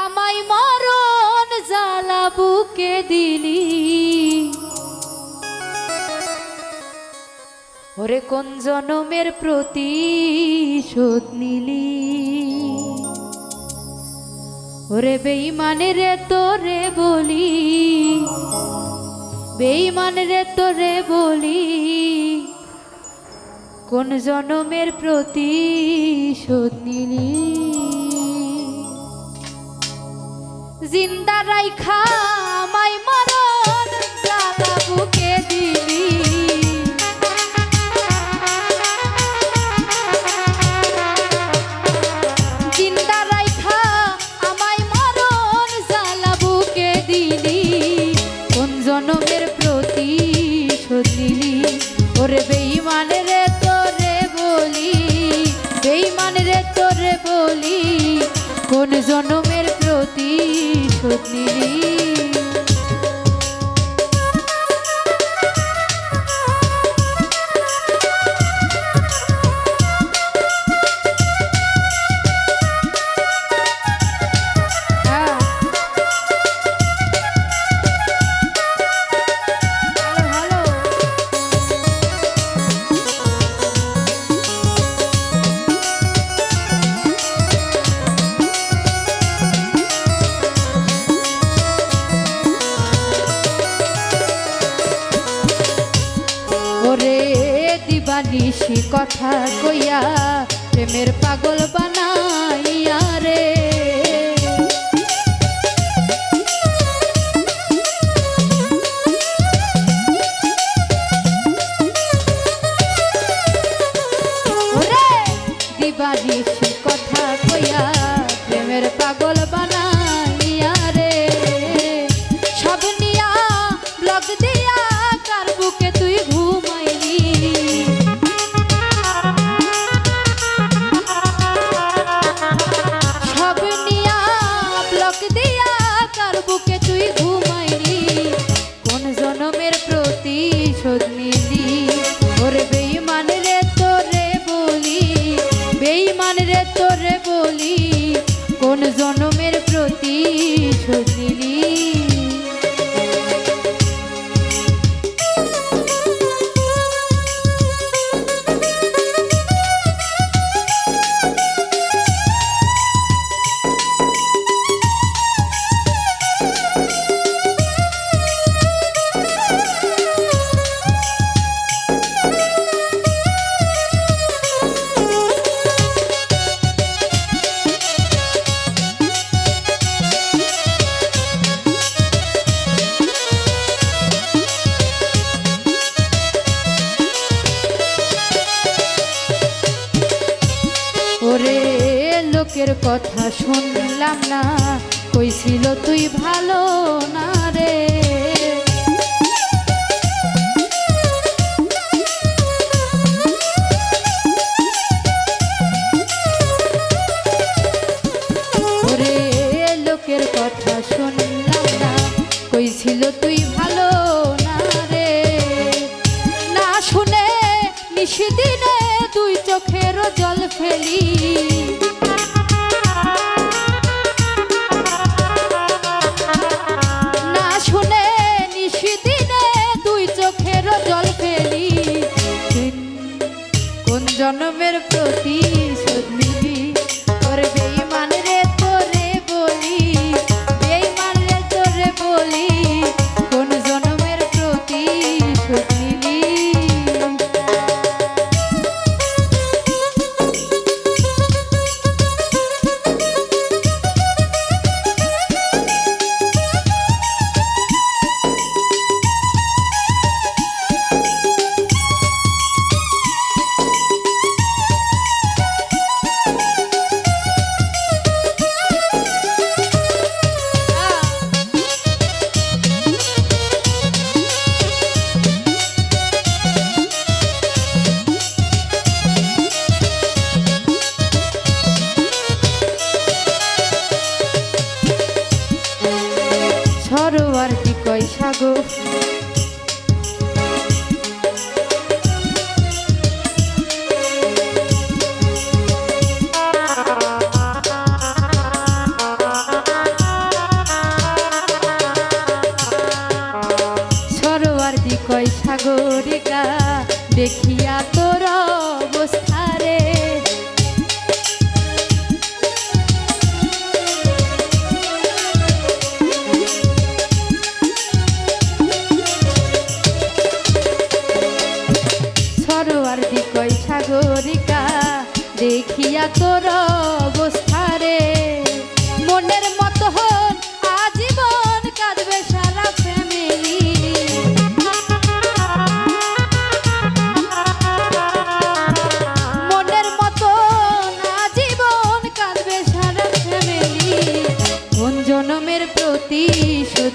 আমায় মরণ জ্বালা বুকে দিলি। ওরে কোন জনমের প্রতিশোধ নিলি? ওরে বেইমানে রে তোরে বলি বেইমান রে তোরে বলি, কোন জনমের প্রতিশোধ নিলি? জিন্দা রাইখা বুকে দিলি। জিন্দা আমায় মরণ জ্বালা বুকে দিলি। জনমের প্রতিশোধ নিলি? ওরে দিবানিশি কথা কইয়া প্রেমের পাগল বানাইয়া লোকের কথা শুনলাম না। কইছিল তুই ভালো না রে? লোকের কথা শুনলাম না। তুই ভালো না রে? না শুনে দুই চোখের জল ফেলি। দেখিয়া তোর অবস্থা রে। সরোয়ার দিকই সাগরিকা দেখিয়া তোর সতী